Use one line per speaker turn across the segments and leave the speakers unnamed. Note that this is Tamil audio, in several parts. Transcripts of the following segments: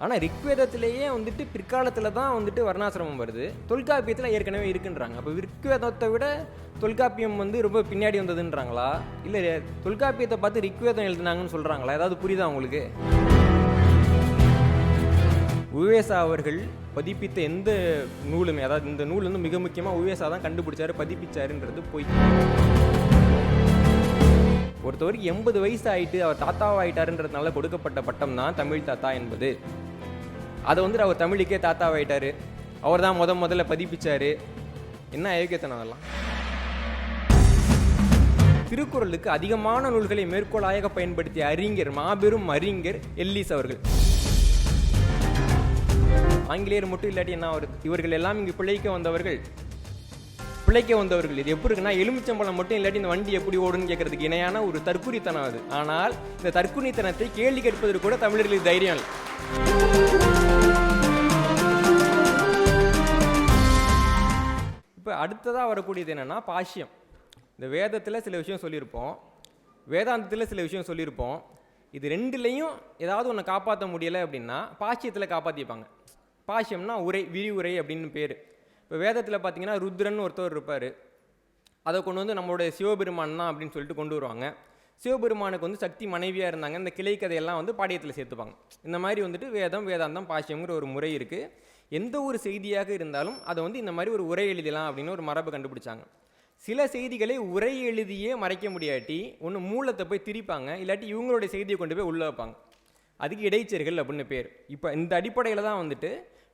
ஆனால் ரிக்வேதத்திலேயே வந்துட்டு பிற்காலத்தில் தான் வந்துட்டு வர்ணாசிரமம் வருது. தொல்காப்பியத்தில் ஏற்கனவே இருக்குன்றாங்க. அப்போ ரிக்வேதத்தை விட தொல்காப்பியம் வந்து ரொம்ப பின்னாடி வந்ததுன்றாங்களா? இல்லை தொல்காப்பியத்தை பார்த்து ரிக்வேதம் எழுதுனாங்கன்னு சொல்கிறாங்களா ஏதாவது புரியுதா உங்களுக்கு? உவேசா அவர்கள் பதிப்பித்த எந்த நூலுமே அதாவது இந்த நூல் வந்து மிக முக்கியமாக உவேசா தான் கண்டுபிடிச்சாரு பதிப்பிச்சாருன்றது போய். ஒருத்தவருக்கு எண்பது வயசு ஆகிட்டு அவர் தாத்தாவாயிட்டாருன்றதுனால கொடுக்கப்பட்ட பட்டம் தான் தமிழ் தாத்தா என்பது. அதை வந்து அவர் தமிழுக்கே தாத்தாவாயிட்டாரு. அவர் தான் முத முதல்ல பதிப்பிச்சாரு. என்ன அயோக்கியத்தனம் அதெல்லாம்? திருக்குறளுக்கு அதிகமான நூல்களை மேற்கோளாக பயன்படுத்திய அறிஞர் மாபெரும் அறிஞர் எல்லிஸ் அவர்கள். ஆங்கிலேயர் மட்டும் இல்லாட்டி என்ன அவர் இவர்கள் எல்லாம் இங்கு பிழைக்க வந்தவர்கள். பிழைக்க வந்தவர்கள். இது எப்படி இருக்குன்னா எலுமிச்சம்பழம் மட்டும் இல்லாட்டி இந்த வண்டி எப்படி ஓடுன்னு கேட்கறதுக்கு இணையான ஒரு தற்குறித்தனம் அது. ஆனால் இந்த தற்குறித்தனத்தை கேள்வி கேட்பதற்கு கூட தமிழர்களுக்கு தைரியம் இல்லை. இப்போ அடுத்ததாக வரக்கூடியது என்னென்னா பாஷ்யம். இந்த வேதத்தில் சில விஷயம் சொல்லியிருப்போம். வேதாந்தத்தில் சில விஷயம் சொல்லியிருப்போம். இது ரெண்டுலேயும் ஏதாவது ஒன்று காப்பாற்ற முடியலை அப்படின்னா பாஷ்யத்தில் காப்பாற்றிப்பாங்க பாஷ்யம்னா உரை விரிவுரை அப்படின்னு பேர். இப்போ வேதத்தில் பார்த்தீங்கன்னா ருத்ரன் ஒருத்தர் இருப்பார். அதை கொண்டு வந்து நம்மளுடைய சிவபெருமான் தான் அப்படின்னு சொல்லிட்டு கொண்டு வருவாங்க. சிவபெருமானுக்கு வந்து சக்தி மனைவியாக இருந்தாங்க. இந்த கிளை கதையெல்லாம் வந்து பாடியத்தில் சேர்த்துப்பாங்க. இந்த மாதிரி வந்துட்டு வேதம் வேதாந்தம் பாஷ்யங்கிற ஒரு முறை இருக்குது எந்த ஒரு செய்தியாக இருந்தாலும் அதை வந்து இந்த மாதிரி ஒரு உரை எழுதலாம் அப்படின்னு ஒரு மரபு கண்டுபிடிச்சாங்க. சில செய்திகளை உரை எழுதியே மறைக்க முடியாட்டி ஒன்று மூலத்தை போய் திரிப்பாங்க. இல்லாட்டி இவங்களுடைய செய்தியை கொண்டு போய் உள்ளே வைப்பாங்க. அதுக்கு இடைச்சர்கள் அப்படின்னு பேர். இப்போ இந்த அடிப்படையில் தான் வந்துட்டு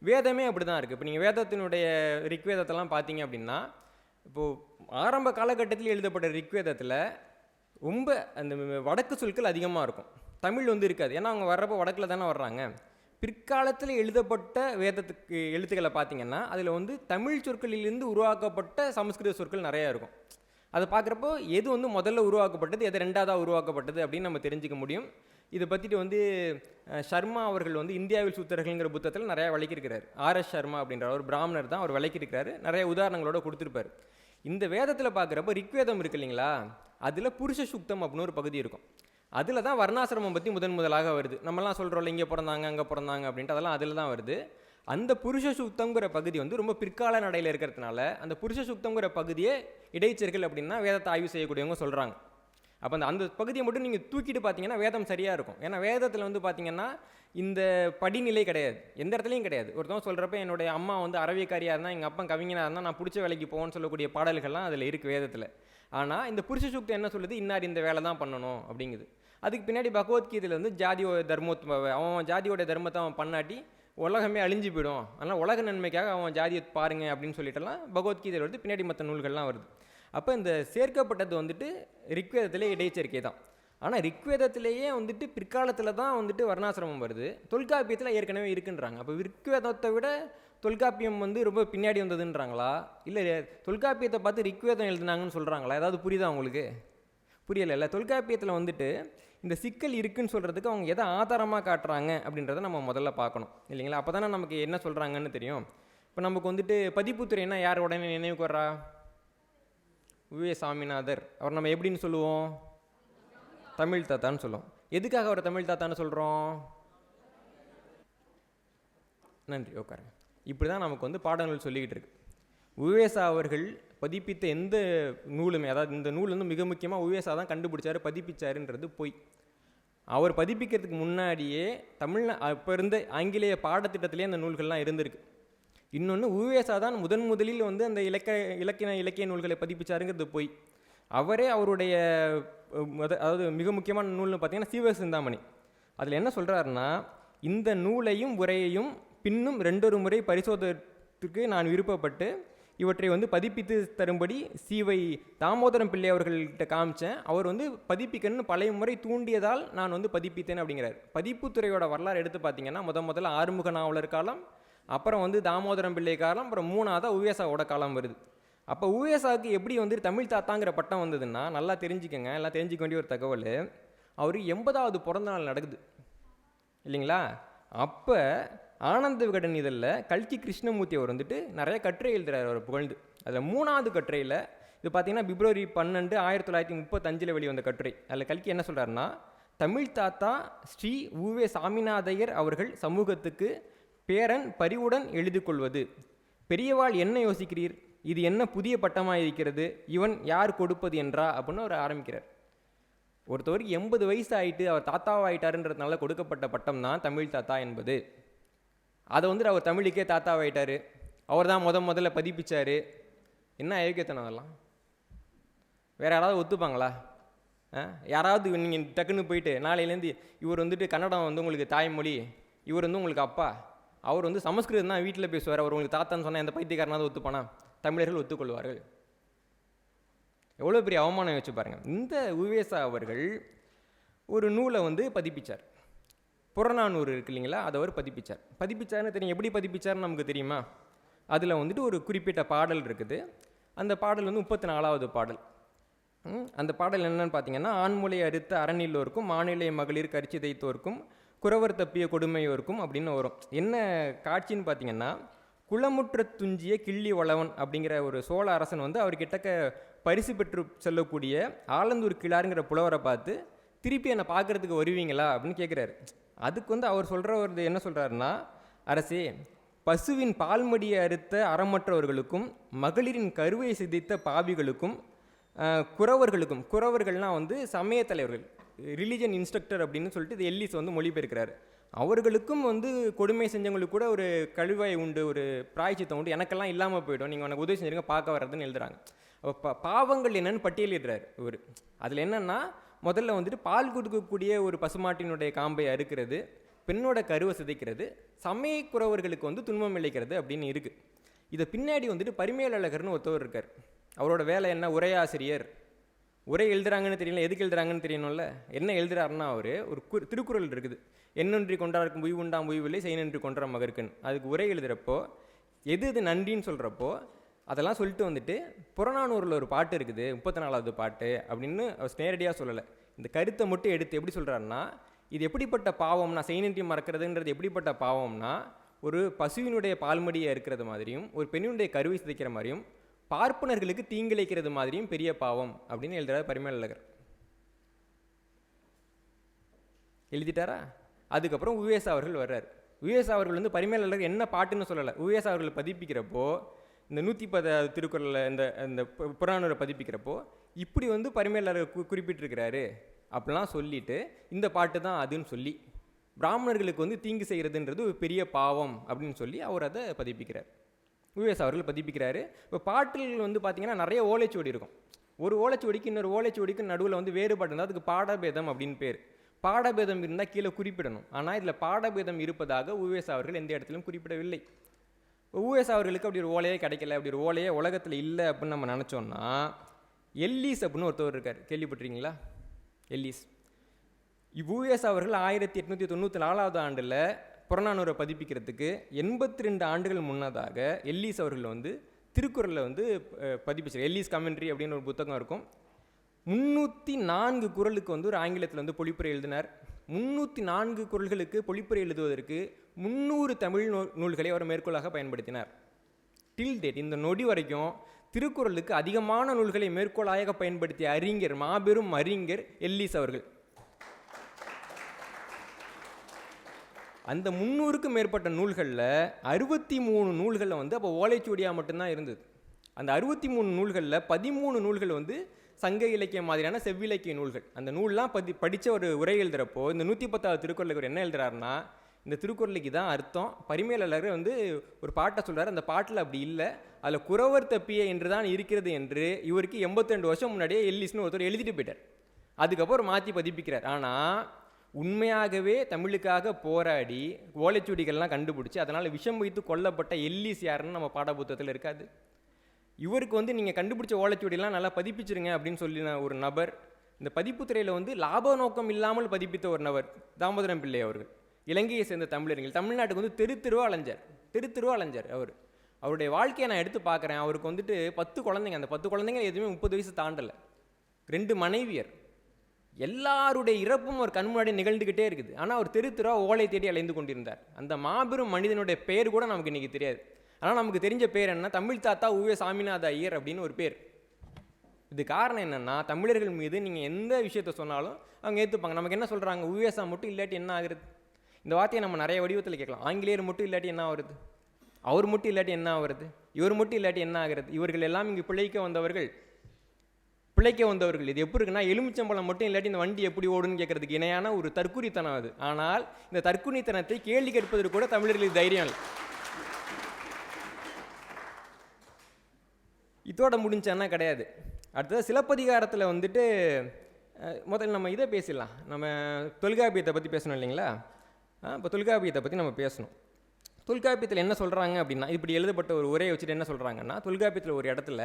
வேதமே அப்படி தான் இருக்குது இப்போ நீங்கள் வேதத்தினுடைய ரிக்வேதத்தெல்லாம் பார்த்தீங்க அப்படின்னா இப்போது ஆரம்ப காலகட்டத்தில் எழுதப்பட்ட ரிக்வேதத்தில் ரொம்ப அந்த வடக்கு சொற்கள் அதிகமாக இருக்கும். தமிழ் வந்து இருக்காது. ஏன்னா அவங்க வர்றப்போ வடக்கில் தானே வர்றாங்க. பிற்காலத்தில் எழுதப்பட்ட வேதத்துக்கு எழுத்துக்களை பார்த்தீங்கன்னா அதில் வந்து தமிழ் சொற்களிலிருந்து உருவாக்கப்பட்ட சமஸ்கிருத சொற்கள் நிறையா இருக்கும். அதை பார்க்குறப்போ எது வந்து முதல்ல உருவாக்கப்பட்டது எது ரெண்டாவதாக உருவாக்கப்பட்டது அப்படின்னு நம்ம தெரிஞ்சுக்க முடியும். இதை பற்றிட்டு வந்து சர்மா அவர்கள் வந்து இந்தியாவில் சூத்திரர்கள்ங்கிற புத்தகத்தில் நிறையா விளக்கியிருக்கிறார். ஆர்எஸ் சர்மா அப்படின்ற ஒரு பிராமணர் தான் அவர் விளக்கியிருக்கிறாரு. நிறைய உதாரணங்களோட கொடுத்துருப்பாரு. இந்த வேதத்தில் பார்க்குறப்ப ரிக்வேதம் இருக்கு இல்லைங்களா? அதில் புருஷ சுக்தம் அப்படின்னு ஒரு பகுதி இருக்கும். அதில் தான் வர்ணாசிரமம் பற்றி முதன் முதலாக வருது. நம்மலாம் சொல்கிறோம்ல இங்கே பிறந்தாங்க அங்கே பிறந்தாங்க அப்படின்ட்டு அதெல்லாம் அதில் தான் வருது. அந்த புருஷ சுத்தங்கிற பகுதி வந்து ரொம்ப பிற்கால நடையில் இருக்கிறதுனால அந்த புருஷ சுத்தங்கிற பகுதியே இடைச்சர்கள் அப்படின்னா வேதத்தை ஆய்வு செய்யக்கூடியவங்க சொல்கிறாங்க அப்போ அந்த அந்த பகுதியை மட்டும் நீங்கள் தூக்கிட்டு பார்த்தீங்கன்னா வேதம் சரியாக இருக்கும். ஏன்னா வேதத்தில் வந்து பார்த்தீங்கன்னா இந்த படிநிலை கிடையாது. எந்த இடத்துலையும் கிடையாது. ஒருத்தவங்க சொல்கிறப்ப என்னுடைய அம்மா வந்து அறவியக்காரியாக இருந்தால் எங்கள் அப்பா கவிஞனாக இருந்தால் நான் பிடிச்ச வேலைக்கு போகணும்னு சொல்லக்கூடிய பாடல்கள்லாம் அதில் இருக்குது வேதத்தில். ஆனால் இந்த புருஷ சூக்தம் என்ன சொல்லுது? இன்னார் இந்த வேலை தான் பண்ணணும் அப்படிங்குது. அதுக்கு பின்னாடி பகவத்கீதையில் வந்து ஜாதியோட தர்மத்தை அவன் ஜாதியோட தர்மத்தை அவன் பண்ணாட்டி உலகமே அழிஞ்சு போயிடும். அதனால் உலக நன்மைக்காக அவன் ஜாதியை பாருங்க அப்படின்னு சொல்லிட்டுலாம் பகவத்கீதையில் வந்து பின்னாடி மற்ற நூல்கள்லாம் வருது. அப்போ இந்த சேர்க்கப்பட்டது வந்துட்டு ரிக்வேதத்திலே இடைச்சேர்க்கை தான். ஆனால் ரிக்வேதத்திலேயே வந்துட்டு பிற்காலத்தில் தான் வந்துட்டு வர்ணாசிரமம் வருது. தொல்காப்பியத்தில் ஏற்கனவே இருக்குன்றாங்க. அப்போ ரிக்வேதத்தை விட தொல்காப்பியம் வந்து ரொம்ப பின்னாடி வந்ததுன்றாங்களா? இல்லை தொல்காப்பியத்தை பார்த்து ரிக்வேதம் எழுதுனாங்கன்னு சொல்கிறாங்களா ஏதாவது புரியுதா உங்களுக்கு? புரியலைல்ல தொல்காப்பியத்தில் வந்துட்டு இந்த சிக்கல் இருக்குன்னு சொல்கிறதுக்கு அவங்க எதை ஆதாரமாக காட்டுறாங்க அப்படின்றத நம்ம முதல்ல பார்க்கணும். இல்லைங்களா? அப்போ தானே நமக்கு என்ன சொல்கிறாங்கன்னு தெரியும். இப்போ நமக்கு வந்துட்டு பதிப்புத்துறைன்னா யார் உடனே நினைவுக்கு வர்றா? விவே சாமிநாதர் அவர் நம்ம எப்படின்னு சொல்லுவோம்? தமிழ் தாத்தான்னு சொல்லுவோம். எதுக்காக அவர் தமிழ் தாத்தான்னு சொல்கிறோம் நன்றி உட்காருங்க. இப்படி தான் நமக்கு வந்து பாடங்கள் சொல்லிக்கிட்டு இருக்கு. உவேசா அவர்கள் பதிப்பித்த எந்த நூலுமே அதாவது இந்த நூல் வந்து மிக முக்கியமாக உவேசா தான் கண்டுபிடிச்சார் பதிப்பிச்சாருன்றது பொய். அவர் பதிப்பிக்கிறதுக்கு முன்னாடியே தமிழ் அப்போ இருந்த ஆங்கிலேய பாடத்திட்டத்திலே அந்த நூல்கள்லாம் இருந்திருக்கு. இன்னொன்று உவேசா தான் முதன் முதலில் வந்து அந்த இலக்க இலக்கிய இலக்கிய நூல்களை பதிப்பிச்சாருங்கிறது போய். அவரே அவருடைய அதாவது மிக முக்கியமான நூல்னு பார்த்தீங்கன்னா சீவ சிந்தாமணி. அதில் என்ன சொல்கிறாருன்னா இந்த நூலையும் உரையையும் பின்னும் ரெண்டொரு முறை பரிசோதத்திற்கு நான் விருப்பப்பட்டு இவற்றை வந்து பதிப்பித்து தரும்படி சீவை தாமோதரம் பிள்ளை அவர்கள்ட்ட காமிச்சேன். அவர் வந்து பதிப்பிக்கணும்னு பழைய முறை தூண்டியதால் நான் வந்து பதிப்பித்தேன் அப்படிங்கிறார். பதிப்புத்துறையோட வரலாறு எடுத்து பார்த்தீங்கன்னா முத முதல்ல ஆறுமுக நாவலர் காலம் அப்புறம் வந்து தாமோதரம் பிள்ளை காலம் அப்புறம் மூணாவதாக உவேசாவோட காலம் வருது. அப்போ உவேசாவுக்கு எப்படி வந்து தமிழ் தாத்தாங்கிற பட்டம் வந்ததுன்னா நல்லா தெரிஞ்சுக்கோங்க எல்லாம் தெரிஞ்சுக்க வேண்டிய ஒரு தகவல் அவர் எண்பதாவது பிறந்த நாள் நடக்குது. இல்லைங்களா? அப்போ ஆனந்த விகடன் இதழில் கல்கி கிருஷ்ணமூர்த்தி அவர் வந்துட்டு நிறைய கட்டுரை எழுதுகிறார் அவர் புகழ்ந்து. அதில் மூணாவது கட்டுரையில் இது பார்த்தீங்கன்னா பிப்ரவரி பன்னெண்டு ஆயிரத்தி தொள்ளாயிரத்தி முப்பத்தஞ்சில் வெளிவந்த கட்டுரை. அதில் கல்கி என்ன சொல்கிறாருன்னா தமிழ் தாத்தா ஸ்ரீ உவே சாமிநாதையர் அவர்கள் சமூகத்துக்கு பேரன் பரிவுடன் எழுதி கொள்வது பெரியவாள் என்ன யோசிக்கிறீர்? இது என்ன புதிய பட்டமாக இருக்கிறது இவன் யார் கொடுப்பது என்றா? அப்படின்னு அவர் ஆரம்பிக்கிறார். ஒருத்தவருக்கு எண்பது வயசு ஆகிட்டு அவர் தாத்தாவாயிட்டாருன்றதுனால கொடுக்கப்பட்ட பட்டம் தான் தமிழ் தாத்தா என்பது. அதை வந்துட்டு அவர் தமிழுக்கே தாத்தாவாயிட்டார். அவர் தான் முத முதல்ல பதிப்பிச்சார். என்ன அயோக்கியத்தனம் அதெல்லாம்? வேறு யாராவது ஒத்துப்பாங்களா? ஆ? யாராவது நீங்கள் டக்குன்னு போயிட்டு நாளையிலேருந்து இவர் வந்துட்டு கன்னடம் வந்து உங்களுக்கு தாய்மொழி இவர் வந்து உங்களுக்கு அப்பா. அவர் வந்து சமஸ்கிருதம் தான் வீட்டில் பேசுவார். அவர் உங்களுக்கு தாத்தான்னு சொன்னால் எந்த பைத்தியக்காரனாவது ஒத்துப்பானா? தமிழர்கள் ஒத்துக்கொள்வார்கள். எவ்வளோ பெரிய அவமானம் வச்சு பாருங்கள் இந்த உவேசா அவர்கள் ஒரு நூலை வந்து பதிப்பிச்சார். புறநானூறு இருக்கு இல்லைங்களா? அதை அவர் பதிப்பிச்சார். பதிப்பிச்சார்னு தெரியும். எப்படி பதிப்பிச்சார்னு நமக்கு தெரியுமா? அதில் வந்துட்டு ஒரு குறிப்பிட்ட பாடல் இருக்குது. அந்த பாடல் வந்து முப்பத்தி நாலாவது பாடல். ம், அந்த பாடல் என்னென்னு பார்த்தீங்கன்னா ஆண்மொழி அறுத்த அறநிலோருக்கும் மாநில மகளிர் கரிச்சி தைத்தோருக்கும் குறவர் தப்பிய கொடுமையோருக்கும் அப்படின்னு வரும். என்ன காட்சின்னு பார்த்தீங்கன்னா குளமுற்ற துஞ்சிய கிள்ளி வளவன் அப்படிங்கிற ஒரு சோழ அரசன் வந்து அவர் கிட்டக்க பரிசு பெற்று செல்லக்கூடிய ஆலந்தூர் கிளாருங்கிற புலவரை பார்த்து திருப்பி என்னை பார்க்கறதுக்கு வருவீங்களா? அப்படின்னு கேட்குறாரு அதுக்கு வந்து அவர் சொல்கிற ஒரு என்ன சொல்கிறாருன்னா அரசே பசுவின் பால்மடியை அறுத்த அறமற்றவர்களுக்கும் மகளிரின் கருவை சிதைத்த பாவிகளுக்கும் குறவர்களுக்கும் குறவர்கள்னால் வந்து சமய தலைவர்கள் ரிலிஜன் இன்ஸ்ட்ரக்டர் அப்படின்னு சொல்லிட்டு இது எல்லிஸ் வந்து மொழிபெயர்க்கிறார். அவர்களுக்கும் வந்து கொடுமை செஞ்சவங்களுக்கு கூட ஒரு கழுவாய் உண்டு ஒரு பிராய்ச்சித்தம் உண்டு. எனக்கெல்லாம் இல்லாமல் போயிடும். நீங்கள் உனக்கு உதவி செஞ்சுருங்க பார்க்க வர்றதுன்னு எழுதுறாங்க. அப்போ பா- பாவங்கள் என்னன்னு பட்டியலிடுறாரு இவர். அதில் என்னென்னா முதல்ல வந்துட்டு பால் கொடுக்கக்கூடிய ஒரு பசுமாட்டினுடைய காம்பை அறுக்கிறது பெண்ணோட கருவை சிதைக்கிறது சமயக்குறவர்களுக்கு வந்து துன்பம் இழைக்கிறது அப்படின்னு இருக்குது இதை பின்னாடி வந்துட்டு பரிமேலழகர்னு ஒருத்தவர் இருக்கார். அவரோட வேலை என்ன? உரையாசிரியர். உரை எழுதுறாங்கன்னு தெரியல எதுக்கு எழுதுறாங்கன்னு தெரியணும்ல? என்ன எழுதுறாருன்னா அவர் ஒரு கு- திருக்குறள் இருக்குது. என்னொன்றி கொண்டாருக்கும் உய் உண்டாம் உய்வில்லை செய்நன்றி கொன்ற மகருக்குன்னு அதுக்கு உரை எழுதுறப்போ எது இது நன்றின்னு சொல்கிறப்போ அதெல்லாம் சொல்லிட்டு வந்துட்டு புறநானூரில் ஒரு பாட்டு இருக்குது முப்பத்தி நாலாவது பாட்டு அப்படின்னு அவர் நேரடியாக சொல்லலை. இந்த கருத்தை மட்டும் எடுத்து எப்படி சொல்கிறாருன்னா இது எப்படிப்பட்ட பாவம்னா செய்நன்றி மறக்கிறதுன்றது எப்படிப்பட்ட பாவம்னா ஒரு பசுவினுடைய பால்மடியை இருக்கிறது மாதிரியும் ஒரு பெண்ணினுடைய கருவை சிதைக்கிற மாதிரியும் பார்ப்பனர்களுக்கு தீங்கிழைக்கிறது மாதிரியும் பெரிய பாவம் அப்படின்னு எழுதுறாரு பரிமேலழகர். எழுதிட்டாரா? அதுக்கப்புறம் உவேஸ் அவர்கள் வர்றார். உவேஸ் அவர்கள் வந்து பரிமேலழகர் என்ன பாட்டுன்னு சொல்லலை. உவேஸ் அவர்கள் பதிப்பிக்கிறப்போ இந்த நூற்றி பதாவது திருக்குறளில் இந்த இந்த பு- பதிப்பிக்கிறப்போ இப்படி வந்து பரிமேலழகர் கு குறிப்பிட்டிருக்கிறாரு அப்படிலாம் சொல்லிட்டு இந்த பாட்டு தான் அதுன்னு சொல்லி பிராமணர்களுக்கு வந்து தீங்கு செய்கிறதுன்றது ஒரு பெரிய பாவம் அப்படின்னு சொல்லி அவர் அதை பதிப்பிக்கிறார். யுஎஸ் அவர்கள் பதிப்பிக்கிறாரு. இப்போ பாட்டில் வந்து பார்த்தீங்கன்னா நிறைய ஓலைச்சுவடி இருக்கும். ஒரு ஓலைச்சுவடிக்கு இன்னொரு ஓலைச்சுவடிக்கு நடுவில் வந்து வேறுபாடு இருந்தால் அதுக்கு பாடபேதம் அப்படின்னு பேர். பாடபேதம் இருந்தால் கீழே குறிப்பிடணும். ஆனால் இதில் பாடபேதம் இருப்பதாக யுஎஸ் அவர்கள் எந்த இடத்திலும் குறிப்பிடவில்லை. யுஎஸ் அவர்களுக்கு அப்படி ஒரு ஓலையே கிடைக்கல அப்படி ஒரு ஓலையே உலகத்தில் இல்லை அப்படின்னு நம்ம நினச்சோம்னா எல்லீஸ் அப்படின்னு ஒருத்தவர் இருக்கார். கேள்விப்பட்டிருக்கீங்களா? எல்லீஸ். யுஎஸ் அவர்கள் ஆயிரத்தி எட்நூற்றி தொண்ணூற்றி நாலாவது ஆண்டில் புறநானூரை பதிப்பிக்கிறதுக்கு எண்பத்தி ரெண்டு ஆண்டுகள் முன்னதாக எல்லீஸ் அவர்கள் வந்து திருக்குறளில் வந்து பதிப்பிச்சார். எல்லீஸ் கமெண்ட்ரி அப்படின்னு ஒரு புத்தகம் இருக்கும். முந்நூற்றி நான்கு குறளுக்கு வந்து ஒரு ஆங்கிலத்தில் வந்து பொழிப்புரை எழுதினார். முந்நூற்றி நான்கு குறள்களுக்கு பொழிப்புரை எழுதுவதற்கு முந்நூறு தமிழ் நூ நூல்களை அவர் மேற்கோளாக பயன்படுத்தினார். டில் டேட் இந்த நொடி வரைக்கும் திருக்குறளுக்கு அதிகமான நூல்களை மேற்கோளாக பயன்படுத்திய அறிஞர் மாபெரும் அறிஞர் எல்லீஸ் அவர்கள். அந்த முந்நூறுக்கும் மேற்பட்ட நூல்களில் அறுபத்தி மூணு நூல்களில் வந்து அப்போ ஓலைச்சுவடியாக மட்டும்தான் இருந்தது. அந்த அறுபத்தி மூணு நூல்களில் பதிமூணு நூல்கள் வந்து சங்க இலக்கிய மாதிரியான செவ்விலக்கிய நூல்கள். அந்த நூல்லாம் பதி படித்த ஒரு உரை எழுதுகிறப்போ இந்த நூற்றி பத்தாவது திருக்குறளுக்கு என்ன எழுதுறாருன்னா இந்த திருக்குறளுக்கு தான் அர்த்தம். பரிமேலாளர் வந்து ஒரு பாட்டை சொல்கிறார் அந்த பாட்டில் அப்படி இல்லை. அதில் குறவர் தப்பிய என்று தான் இருக்கிறது என்று இவருக்கு 82 வருஷம் முன்னாடியே எல்லிஸ்னு ஒருத்தர் எழுதிட்டு போயிட்டார். அதுக்கப்புறம் மாற்றி பதிப்பிக்கிறார். ஆனால் உண்மையாகவே தமிழுக்காக போராடி ஓலைச்சுவடிகள்லாம் கண்டுபிடிச்சி அதனால் விஷம் வைத்து கொல்லப்பட்ட எல்லிஸ் யாருன்னு நம்ம பாடப்புத்தகத்தில் இருக்காது. இவருக்கு வந்து நீங்கள் கண்டுபிடிச்ச ஓலைச்சுவடிலாம் நல்லா பதிப்பிச்சிருங்க அப்படின்னு சொல்லின ஒரு நபர் இந்த பதிப்புத்துறையில் வந்து லாப நோக்கம் இல்லாமல் பதிப்பித்த ஒரு நபர் தாமோதரம் பிள்ளை அவர்கள். இலங்கையை சேர்ந்த தமிழர்கள் தமிழ்நாட்டுக்கு வந்து தெரு தெருவா அலைஞ்சார் தெரு தெருவா அலைஞ்சார் அவர். அவருடைய வாழ்க்கையை நான் எடுத்து பார்க்குறேன். அவருக்கு வந்துட்டு பத்து குழந்தைங்க அந்த பத்து குழந்தைங்க எதுவுமே முப்பது வயசு தாண்டலை. ரெண்டு மனைவியர். எல்லாருடைய இறப்பும் ஒரு கண் முன்னாடி நிகழ்ந்துக்கிட்டே இருக்குது. ஆனால் அவர் தெரு தெருவா ஓலை தேடி அலைந்து கொண்டிருந்தார். அந்த மாபெரும் மனிதனுடைய பெயர் கூட நமக்கு இன்றைக்கி தெரியாது. ஆனால் நமக்கு தெரிஞ்ச பேர் என்ன தமிழ் தாத்தா உவே சாமிநாத ஐயர் அப்படின்னு ஒரு பேர். இது காரணம் என்னென்னா தமிழர்கள் மீது நீங்கள் எந்த விஷயத்த சொன்னாலும் அவங்க ஏற்றுப்பாங்க நமக்கு என்ன சொல்கிறாங்க உவேசா மட்டும் இல்லாட்டி என்ன ஆகுறது? இந்த வார்த்தையை நம்ம நிறைய வடிவத்தில் கேட்கலாம். ஆங்கிலேயர் மட்டும் இல்லாட்டி என்ன ஆகுறது? அவர் மட்டும் இல்லாட்டி என்ன ஆகுறது? இவர் மட்டும் இல்லாட்டி என்ன ஆகுறது? இவர்கள் எல்லாம் இங்கு பிழைக்க வந்தவர்கள். பிழைக்க வந்தவர்கள். இது எப்படி இருக்குன்னா எலுமிச்சம்பழம் மட்டும் இல்லாட்டி இந்த வண்டி எப்படி ஓடுன்னு கேட்கறதுக்கு இணையான ஒரு தற்குறித்தனம் அது. ஆனால் இந்த தற்குறித்தனத்தை கேள்வி கேட்பதற்கு கூட தமிழர்களுக்கு தைரியம் இல்லை. இதோட முடிஞ்சான்னா கிடையாது. அடுத்தது சிலப்பதிகாரத்தில் வந்துட்டு முதல்ல நம்ம இதை பேசிடலாம். நம்ம தொல்காப்பியத்தை பற்றி பேசணும் இல்லைங்களா? இப்போ தொல்காப்பியத்தை பற்றி நம்ம பேசணும். தொல்காப்பியத்தில் என்ன சொல்கிறாங்க அப்படின்னா இப்படி எழுதப்பட்ட ஒரு உரையை வச்சுட்டு என்ன சொல்கிறாங்கன்னா தொல்காப்பியத்தில் ஒரு இடத்துல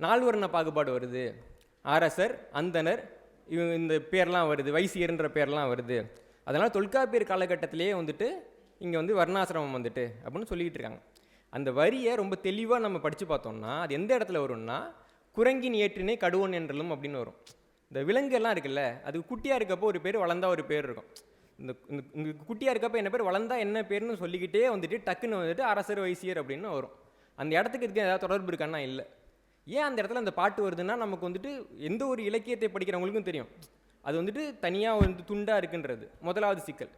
நால்வர்ண பாகுபாடு வருது. அரசர் அந்தனர் இவங்க இந்த பேர்லாம் வருது. வைசியர்ன்ற பேர்லாம் வருது. அதனால் தொல்காப்பியர் காலகட்டத்திலேயே வந்துட்டு இங்கே வந்து வர்ணாசிரமம் வந்துட்டு அப்படின்னு சொல்லிக்கிட்டு இருக்காங்க. அந்த வரியை ரொம்ப தெளிவாக நம்ம படித்து பார்த்தோம்னா அது எந்த இடத்துல வரும்னா குரங்கின் ஏற்றினை கடுவன் என்றலும் அப்படின்னு வரும். இந்த விலங்குகள்லாம் இருக்குல்ல அது குட்டியாக இருக்கப்போ ஒரு பேர் வளர்ந்தா ஒரு பேர் இருக்கும். இந்த இந்த இந்த குட்டியாக இருக்கப்போ என்ன பேர் வளர்ந்தா என்ன பேர்னு சொல்லிக்கிட்டே வந்துட்டு டக்குன்னு வந்துட்டு அரசர் வைசியர் அப்படின்னு வரும். அந்த இடத்துக்கு இதுக்கு ஏதாவது தொடர்பு இருக்கான்னா இல்லை. ஏன் அந்த இடத்துல அந்த பாட்டு வருதுன்னா நமக்கு வந்துட்டு எந்த ஒரு இலக்கியத்தை படிக்கிறவங்களுக்கும் தெரியும். அது வந்துட்டு தனியாக வந்து துண்டாக இருக்குன்றது. முதலாவது சிக்கல்.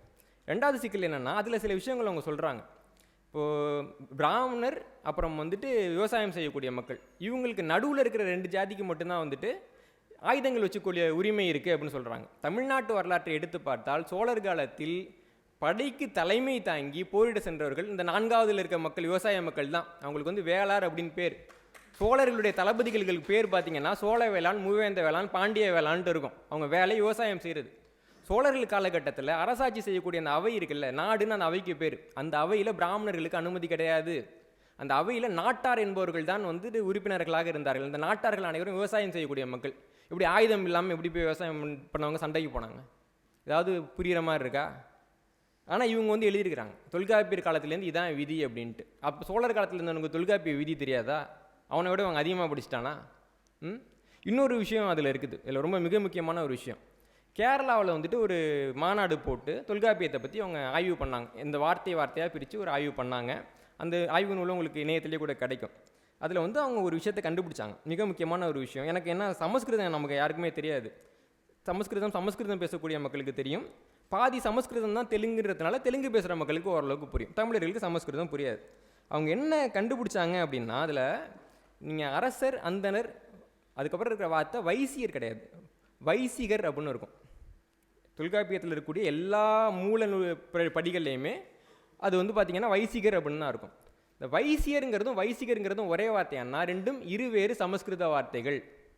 ரெண்டாவது சிக்கல் என்னென்னா அதில் சில விஷயங்கள் அவங்க சொல்கிறாங்க இப்போது பிராமணர் அப்புறம் வந்துட்டு விவசாயம் செய்யக்கூடிய மக்கள். இவங்களுக்கு நடுவில் இருக்கிற ரெண்டு ஜாதிக்கு மட்டும்தான் வந்துட்டு ஆயுதங்கள் வச்சுக்கூடிய உரிமை இருக்குது அப்படின்னு சொல்கிறாங்க தமிழ்நாட்டு வரலாற்றை எடுத்து பார்த்தால் சோழர் காலத்தில் படைக்கு தலைமை தாங்கி போரிட சென்றவர்கள் இந்த நான்காவதில் இருக்க மக்கள் விவசாய மக்கள் தான். அவங்களுக்கு வந்து வேளார் அப்படின்னு பேர். சோழர்களுடைய தளபதிகளுக்கு பேர் பார்த்தீங்கன்னா சோழ வேளாண் மூவேந்த வேளாண் பாண்டிய வேளாண்ட்டு இருக்கும். அவங்க வேலை விவசாயம் செய்கிறது சோழர்கள் காலகட்டத்தில் அரசாட்சி செய்யக்கூடிய அந்த அவை இருக்குல்ல நாடுன்னு அந்த அவைக்கு பேர். அந்த அவையில் பிராமணர்களுக்கு அனுமதி கிடையாது. அந்த அவையில் நாட்டார் என்பவர்கள் தான் வந்துட்டு உறுப்பினர்களாக இருந்தார்கள். இந்த நாட்டார்கள் அனைவரும் விவசாயம் செய்யக்கூடிய மக்கள். இப்படி ஆயுதம் இல்லாமல் எப்படி போய் விவசாயம் பண்ணவங்க சண்டைக்கு போனாங்க? ஏதாவது புரிகிற மாதிரி இருக்கா? ஆனால் இவங்க வந்து எழுதியிருக்கிறாங்க. தொல்காப்பியர் காலத்துலேருந்து இதான் விதி அப்படின்ட்டு. அப்போ சோழர் காலத்தில் இருந்தவனுக்கு தொல்காப்பிய விதி தெரியாதா? அவனை விட அவங்க அதிகமாக பிடிச்சிட்டானா? ம்? இன்னொரு விஷயம் அதில் இருக்குது. இதில் ரொம்ப மிக முக்கியமான ஒரு விஷயம். கேரளாவில் வந்துட்டு ஒரு மாநாடு போட்டு தொல்காப்பியத்தை பற்றி அவங்க ஆய்வு பண்ணாங்க. இந்த வார்த்தை வார்த்தையாக பிரித்து ஒரு ஆய்வு பண்ணாங்க. அந்த ஆய்வு நூலும் உங்களுக்கு இணையத்திலே கூட கிடைக்கும். அதில் வந்து அவங்க ஒரு விஷயத்தை கண்டுபிடிச்சாங்க. மிக முக்கியமான ஒரு விஷயம். எனக்கு என்ன சமஸ்கிருதம் நமக்கு யாருக்குமே தெரியாது. சமஸ்கிருதம் சமஸ்கிருதம் பேசக்கூடிய மக்களுக்கு தெரியும். பாதி சமஸ்கிருதம் தான் தெலுங்குன்றதுனால தெலுங்கு பேசுகிற மக்களுக்கு ஓரளவுக்கு புரியும். தமிழர்களுக்கு சமஸ்கிருதம் புரியாது. அவங்க என்ன கண்டுபிடிச்சாங்க அப்படின்னா அதில் நீங்கள் அரசர் அந்தனர் அதுக்கப்புறம் இருக்கிற வார்த்தை வைசியர் கிடையாது. வைசிகர் அப்படின்னு இருக்கும். தொல்காப்பியத்தில் இருக்கக்கூடிய எல்லா மூல நூ- ப- படிகள்லையுமே அது வந்து பார்த்திங்கன்னா வைசிகர் அப்படின்னு தான் இருக்கும். இந்த வைசியருங்கிறதும் வைசிகருங்கிறதும் ஒரே வார்த்தையானா ரெண்டும் இருவேறு சமஸ்கிருத வார்த்தைகள்.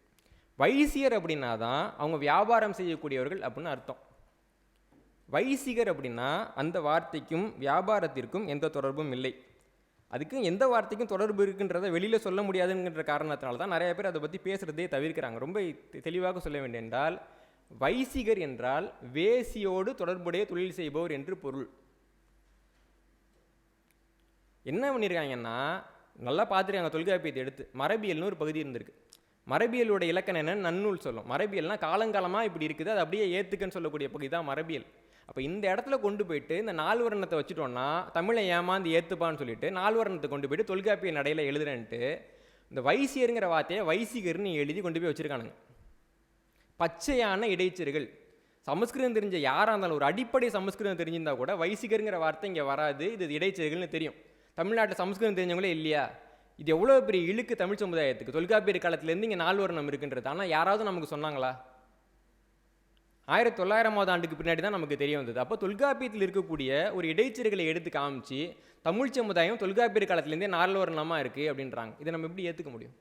வைசியர் அப்படின்னா தான் அவங்க வியாபாரம் செய்யக்கூடியவர்கள் அப்படின்னு அர்த்தம். வைசிகர் அப்படின்னா அந்த வார்த்தைக்கும் வியாபாரத்திற்கும் எந்த தொடர்பும் இல்லை. அதுக்கும் எந்த வார்த்தைக்கும் தொடர்பு இருக்குன்றதை வெளியில் சொல்ல முடியாதுங்கிற காரணத்தினால தான் நிறைய பேர் அதை பற்றி பேசுகிறதே தவிர்க்கிறாங்க. ரொம்ப தெளிவாக சொல்ல வேண்டும் என்றால் வைசிகர் என்றால் வேசியோடு தொடர்புடைய தொழில் செய்பவர் என்று பொருள். என்ன பண்ணியிருக்காங்கன்னா நல்லா பார்த்துருக்காங்க தொல்காப்பியத்தை எடுத்து. மரபியல்னு ஒரு பகுதி இருந்திருக்கு. மரபியலோட இலக்கணம் என்னன்னு நன்னூல் சொல்லும். மரபியல்னால் காலங்காலமாக இப்படி இருக்குது அது அப்படியே ஏற்றுக்குன்னு சொல்லக்கூடிய பகுதி தான் மரபியல். அப்போ இந்த இடத்துல கொண்டு போயிட்டு இந்த நால்வர்ணத்தை வச்சுட்டோன்னா தமிழை ஏமாந்து ஏற்றுப்பான்னு சொல்லிட்டு நால்வர்ணத்தை கொண்டு போயிட்டு தொல்காப்பிய நடையில் எழுதுறேன்ட்டு இந்த வைசியருங்கிற வார்த்தையை வைசிகர்னு எழுதி கொண்டு போய் வச்சுருக்கானுங்க. பச்சையான இடைச்செருகள் சமஸ்கிருதம் தெரிஞ்ச யாராக இருந்தாலும் ஒரு அடிப்படை சமஸ்கிருதம் தெரிஞ்சிருந்தா கூட வைசிகருங்கிற வார்த்தை இங்கே வராது இது இடைச்செருகள்னு தெரியும். தமிழ்நாட்டில் சமஸ்கிருதம் தெரிஞ்சவங்களே இல்லையா? இது எவ்வளோ பெரிய இழுக்கு தமிழ் சமுதாயத்துக்கு. தொல்காப்பியர் காலத்துலேருந்து இங்கே நால்வர்ணம் இருக்குன்றது. ஆனால் யாராவது நமக்கு சொன்னாங்களா? ஆயிரத்தி தொள்ளாயிரமாவது ஆண்டுக்கு பின்னாடி தான் நமக்கு தெரிய வந்தது. அப்போ தொல்காப்பியத்தில் இருக்கக்கூடிய ஒரு இடைச்செருகளை எடுத்து காமிச்சு தமிழ் சமுதாயம் தொல்காப்பியர் காலத்துலேருந்தே நால்வர்ணமாக இருக்குது அப்படின்றாங்க. இதை நம்ம எப்படி ஏற்றுக்க முடியும்?